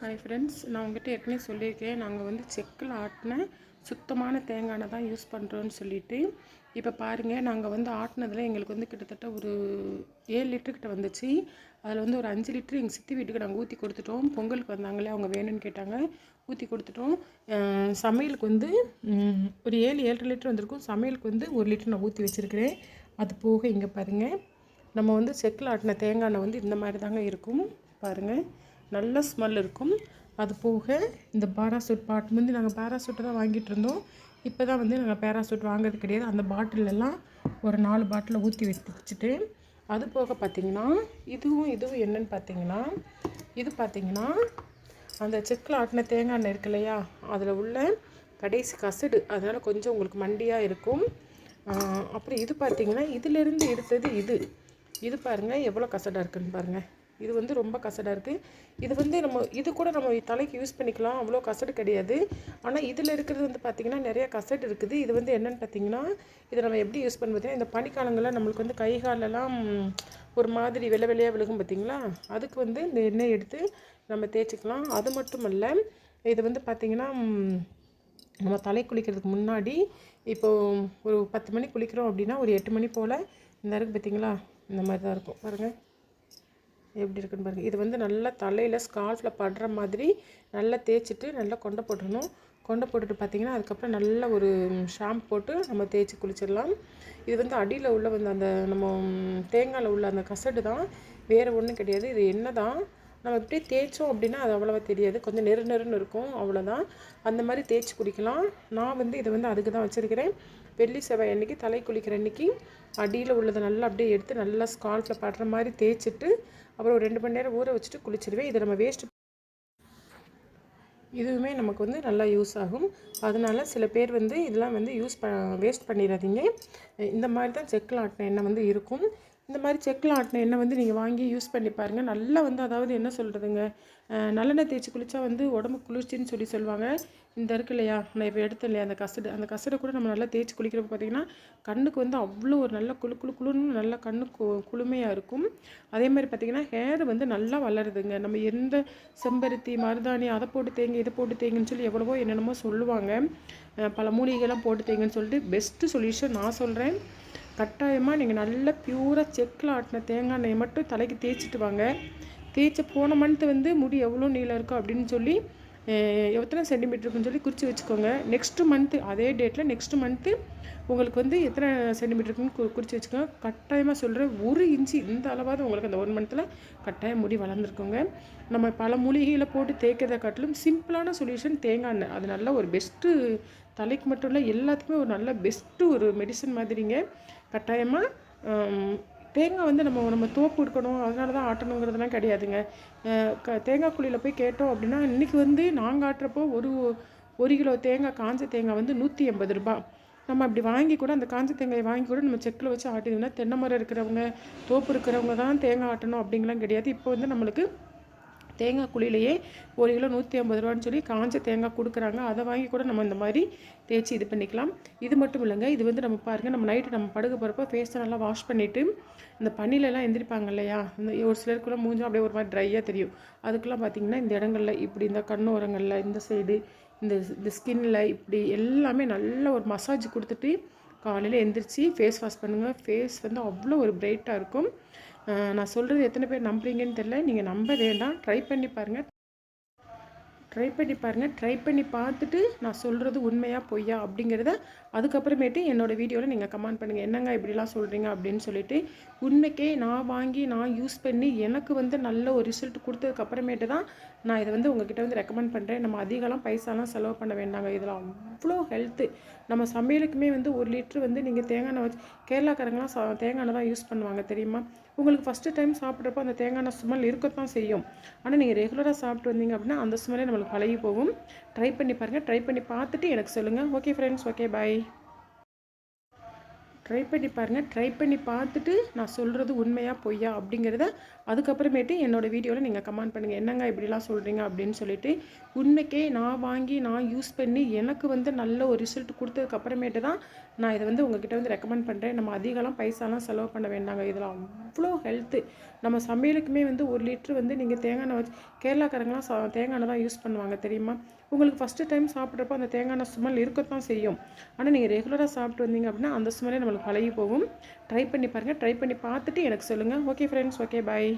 Hi friends நான் உங்கள்கிட்ட ஏற்கனவே சொல்லியிருக்கேன். நாங்கள் வந்து செக்கில் ஆட்டின சுத்தமான தேங்காய் எண்ணெய் தான் யூஸ் பண்ணுறோன்னு சொல்லிட்டு இப்போ பாருங்கள் நாங்கள் வந்து ஆட்டினதில் எங்களுக்கு வந்து கிட்டத்தட்ட ஒரு ஏழு லிட்டரு கிட்ட வந்துச்சு. அதில் வந்து ஒரு அஞ்சு லிட்டரு எங்கள் சித்தி வீட்டுக்கு நாங்கள் ஊற்றி கொடுத்துட்டோம். பொங்கலுக்கு வந்தாங்களே அவங்க வேணும்னு கேட்டாங்க. ஊற்றி கொடுத்துட்டோம். சமையலுக்கு வந்து ஒரு ஏழு ஏழரை லிட்டர் வந்திருக்கும். சமையலுக்கு வந்து ஒரு லிட்டர் நான் ஊற்றி வச்சுருக்கிறேன். அது போக இங்கே பாருங்கள் நம்ம வந்து செக்கில் ஆட்டின தேங்காய் எண்ணெய் வந்து இந்த மாதிரி தாங்க இருக்கும். பாருங்கள் நல்ல ஸ்மெல் இருக்கும். அது போக இந்த பாராசூட் பாட் வந்து நாங்கள் பாராசூட்டை தான் வாங்கிட்டு இருந்தோம். இப்போ தான் வந்து நாங்கள் பேராசூட் வாங்குறது கிடையாது. அந்த பாட்டிலெல்லாம் ஒரு நாலு பாட்டில் ஊற்றி வச்சுட்டு அது போக பார்த்தீங்கன்னா இதுவும் இதுவும் என்னென்னு பார்த்தீங்கன்னா இது பார்த்திங்கன்னா அந்த செக்கில் ஆட்டின தேங்காய் எண்ணெய் இருக்கு இல்லையா? அதில் உள்ள கடைசி கசடு. அதனால் கொஞ்சம் உங்களுக்கு மண்டியாக இருக்கும். அப்புறம் இது பார்த்திங்கன்னா இதிலிருந்து எடுத்தது இது. இது பாருங்கள் எவ்வளோ கசடாக இருக்குதுன்னு பாருங்கள் இது வந்து ரொம்ப கசடாக இருக்குது இது வந்து நம்ம இது கூட நம்ம தலைக்கு யூஸ் பண்ணிக்கலாம். அவ்வளோ கசடு கிடையாது. ஆனால் இதில் இருக்கிறது வந்து பார்த்திங்கன்னா நிறைய கசடு இருக்குது. இது வந்து என்னென்னு பார்த்தீங்கன்னா இதை நம்ம எப்படி யூஸ் பண்ணுறது இந்த பனிக்காலங்களில் நம்மளுக்கு வந்து கை காலெல்லாம் ஒரு மாதிரி வெள்ளை வெள்ளையாக விழுகும் பார்த்திங்களா அதுக்கு வந்து இந்த எண்ணெய் எடுத்து நம்ம தேய்ச்சிக்கலாம். அது மட்டும் இல்லை இது வந்து பார்த்திங்கன்னா நம்ம தலை குளிக்கிறதுக்கு முன்னாடி இப்போது ஒரு பத்து மணி குளிக்கிறோம் அப்படின்னா ஒரு எட்டு மணி போல் இந்த இருக்குது பார்த்திங்களா இந்த மாதிரி தான் இருக்கும். பாருங்கள் எப்படி இருக்குன்னு பாருங்கள் இது வந்து நல்லா தலையில் ஸ்கால்ஃபில் படுற மாதிரி நல்லா தேய்ச்சிட்டு நல்லா கொண்டை போட்டுடணும். கொண்டை போட்டுட்டு பார்த்தீங்கன்னா அதுக்கப்புறம் நல்ல ஒரு ஷாம்பு போட்டு நம்ம தேய்ச்சி குளிச்சிடலாம். இது வந்து அடியில் உள்ள வந்து அந்த நம்ம தேங்காயில் உள்ள அந்த கசடு தான். வேறு ஒன்றும் கிடையாது. இது என்ன தான் நம்ம இப்படியே தேய்ச்சோம் அப்படின்னா அது அவ்வளோவா தெரியாது. கொஞ்சம் நெரு நெருன்னு இருக்கும். அவ்வளோதான் அந்த மாதிரி தேய்ச்சி குடிக்கலாம். நான் வந்து இதை வந்து அதுக்கு தான் வச்சுருக்கிறேன். வெள்ளி செவ்வாய் அன்றைக்கி தலை குளிக்கிற அன்னைக்கு அடியில் உள்ளதை நல்லா அப்படியே எடுத்து நல்லா ஸ்கால்ஃபில் படுற மாதிரி தேய்ச்சிட்டு அப்புறம் ஒரு ரெண்டு மணி நேரம் ஊற வச்சுட்டு குளிச்சிடுவேன். இதை நம்ம வேஸ்ட் இதுவுமே நமக்கு வந்து நல்லா யூஸ் ஆகும். அதனால் சில பேர் வந்து இதெல்லாம் வந்து யூஸ் ப வேஸ்ட் பண்ணிடாதீங்க இந்த மாதிரி தான் செக்கில் ஆட்டின எண்ணெய் வந்து இருக்கும். இந்த மாதிரி செக்கில் ஆட்டின எண்ணெய் வந்து நீங்கள் வாங்கி யூஸ் பண்ணி பாருங்கள் நல்லா வந்து அதாவது என்ன சொல்கிறதுங்க நல்லெண்ணெய் தேய்ச்சி குளித்தா வந்து உடம்பு குளிர்ச்சின்னு சொல்லி சொல்லுவாங்க. இந்த இருக்கு இல்லையா? நான் இப்போ எடுத்தேன் இல்லையா அந்த கசடு? அந்த கசடை கூட நம்ம நல்லா தேய்ச்சி குளிக்கிறப்ப பார்த்தீங்கன்னா கண்ணுக்கு வந்து அவ்வளோ ஒரு நல்ல குழு குழு குளுன்னு நல்லா கண்ணு குளுமையாக இருக்கும். அதே மாதிரி பார்த்தீங்கன்னா ஹேர் வந்து நல்லா வளருதுங்க. நம்ம எந்த செம்பருத்தி மருதாணி அதை போட்டு தேங்க இதை போட்டு தேங்கன்னு சொல்லி எவ்வளவோ என்னென்னமோ சொல்லுவாங்க. பல மூலிகைலாம் போட்டு தேங்கன்னு சொல்லிட்டு பெஸ்ட்டு சொல்யூஷன் நான் சொல்கிறேன் கட்டாயமாக நீங்கள் நல்ல பியூராக செக்கில் ஆட்டின தேங்காய் எண்ணெயை மட்டும் தலைக்கு தேய்ச்சிட்டு வாங்க. தேய்ச்ச போன மந்த்து வந்து முடி எவ்வளோ நீளம் இருக்கும் அப்படின்னு சொல்லி எத்தனை சென்டிமீட்டருக்குன்னு சொல்லி குறித்து வச்சுக்கோங்க. நெக்ஸ்ட் மந்த்து அதே டேட்டில் நெக்ஸ்ட் மந்த்து உங்களுக்கு வந்து எத்தனை சென்டிமீட்டருக்குன்னு கு குறித்து வச்சுக்கோங்க. கட்டாயமாக சொல்கிறேன் ஒரு இன்ச்சு இந்த அளவாவது உங்களுக்கு அந்த ஒன் மந்த்தில் கட்டாயம் முடி வளர்ந்துருக்குங்க. நம்ம பல மூலிகையில் போட்டு தேய்க்கிறத காட்டிலும் சிம்பிளான சொல்யூஷன் தேங்காய் எண்ணெய். அது நல்ல ஒரு பெஸ்ட்டு தலைக்கு மட்டும் இல்லை எல்லாத்துக்குமே ஒரு நல்ல பெஸ்ட்டு ஒரு மெடிசன் மாதிரிங்க. கட்டாயமாக தேங்காய் வந்து நம்ம நம்ம தோப்பு எடுக்கணும் அதனால தான் ஆட்டணுங்கிறதுலாம் கிடையாதுங்க க தேங்காய் குழியில் போய் கேட்டோம் அப்படின்னா இன்றைக்கி வந்து நாங்கள் ஆட்டுறப்போ ஒரு ஒரு கிலோ தேங்காய் காஞ்ச தேங்காய் வந்து நூற்றி எண்பது ரூபாய் நம்ம அப்படி வாங்கி கூட அந்த காஞ்ச தேங்காயை வாங்கி கூட நம்ம செக்கில் வச்சு ஆட்டினோம்னா தென்னை மரம் இருக்கிறவங்க தோப்பு இருக்கிறவங்க தான் தேங்காய் ஆட்டணும் அப்படிங்கலாம் கிடையாது. இப்போ வந்து நம்மளுக்கு தேங்காய் குழியிலேயே ஒரு கிலோ நூற்றி ஐம்பது ரூபான்னு சொல்லி காஞ்ச தேங்காய் கொடுக்குறாங்க. அதை வாங்கி கூட நம்ம இந்த மாதிரி தேய்ச்சி இது பண்ணிக்கலாம். இது மட்டும் இல்லைங்க இது வந்து நம்ம பாருங்கள் நம்ம நைட்டு நம்ம படுக்க போகிறப்ப ஃபேஸை நல்லா வாஷ் பண்ணிவிட்டு இந்த பனிலெல்லாம் எந்திரிப்பாங்க இல்லையா? இந்த ஒரு சிலருக்குள்ளே மூஞ்சும் அப்படியே ஒரு மாதிரி ட்ரையாக தெரியும். அதுக்கெல்லாம் பார்த்திங்கன்னா இந்த இடங்களில் இப்படி இந்த கண்ணோரங்களில் இந்த சைடு இந்த இந்த ஸ்கின்னில் இப்படி எல்லாமே நல்ல ஒரு மசாஜ் கொடுத்துட்டு காலையில் எந்திரிச்சு ஃபேஸ் வாஷ் பண்ணுங்கள் ஃபேஸ் வந்து அவ்வளோ ஒரு பிரைட்டாக இருக்கும். நான் சொல்கிறது எத்தனை பேர் நம்புறீங்கன்னு தெரில நீங்கள் நம்ப வேண்டாம். ட்ரை பண்ணி பாருங்கள் ட்ரை பண்ணி பாருங்கள் ட்ரை பண்ணி பார்த்துட்டு நான் சொல்கிறது உண்மையாக பொய்யா அப்படிங்கிறத அதுக்கப்புறமேட்டு என்னோடய வீடியோவில் நீங்கள் கமெண்ட் பண்ணுங்கள் என்னங்க இப்படிலாம் சொல்கிறீங்க அப்படின்னு சொல்லிட்டு உண்மைக்கே நான் வாங்கி நான் யூஸ் பண்ணி எனக்கு வந்து நல்ல ஒரு ரிசல்ட் கொடுத்ததுக்கப்புறமேட்டு தான் நான் இதை வந்து உங்ககிட்ட வந்து ரெக்கமெண்ட் பண்ணுறேன் நம்ம அதிகலாம் பைசாலாம் செலவு பண்ண வேண்டாங்க. இதில் அவ்வளோ ஹெல்த்து நம்ம சமையலுக்குமே வந்து ஒரு லிட்ரு வந்து நீங்கள் தேங்காய் எண்ணெய் வச்சு கேரளாக்காரங்களாம் சா தேங்காய் எண்ணெய் தான் யூஸ் பண்ணுவாங்க தெரியுமா? உங்களுக்கு ஃபஸ்ட்டு டைம் சாப்பிட்றப்போ அந்த தேங்காய் எண்ணெய் ஸ்மெல் இருக்கத்தான் செய்யும். ஆனால் நீங்கள் ரெகுலராக சாப்பிட்டு வந்தீங்க அப்படின்னா அந்த ஸ்மெல்லே உங்களுக்கு பழகி போகும். ட்ரை பண்ணி பாருங்கள் ட்ரை பண்ணி பார்த்துட்டு எனக்கு சொல்லுங்கள் okay friends okay bye try பண்ணி பாருங்கள் ட்ரை பண்ணி பார்த்துட்டு நான் சொல்கிறது உண்மையாக பொய்யா அப்படிங்கிறத அதுக்கப்புறமேட்டு என்னோடய வீடியோவில் நீங்கள் கமெண்ட் பண்ணுங்கள் என்னங்க இப்படிலாம் சொல்கிறீங்க அப்படின்னு சொல்லிட்டு உண்மைக்கே நான் வாங்கி நான் யூஸ் பண்ணி எனக்கு வந்து நல்ல ஒரு ரிசல்ட் கொடுத்ததுக்கப்புறமேட்டு தான் நான் இதை வந்து உங்ககிட்ட வந்து ரெக்கமெண்ட் பண்ணுறேன் நம்ம அதிகலாம் பைசாலாம் செலவு பண்ண வேண்டாங்க. இதில் அவ்வளோ ஹெல்த்து நம்ம சமையலுக்குமே வந்து ஒரு லிட்ரு வந்து நீங்கள் தேங்காய் எண்ணெய் வச்சு கேரளாக்காரங்களாம் சா தேங்காய் எண்ணெய் தான் யூஸ் பண்ணுவாங்க தெரியுமா? உங்களுக்கு ஃபஸ்ட்டு டைம் சாப்பிட்றப்போ அந்த தேங்காய் எண்ணெய் ஸ்மெல் இருக்கத்தான் செய்யும். ஆனால் நீங்கள் ரெகுலராக சாப்பிட்டு வந்தீங்க அப்படின்னா அந்த ஸ்மெல்லே நம்மளுக்கு பழகி போகும். ட்ரை பண்ணி பாருங்கள் ட்ரை பண்ணி பார்த்துட்டு எனக்கு சொல்லுங்கள் ஓகே ஃப்ரெண்ட்ஸ் ஓகே பாய்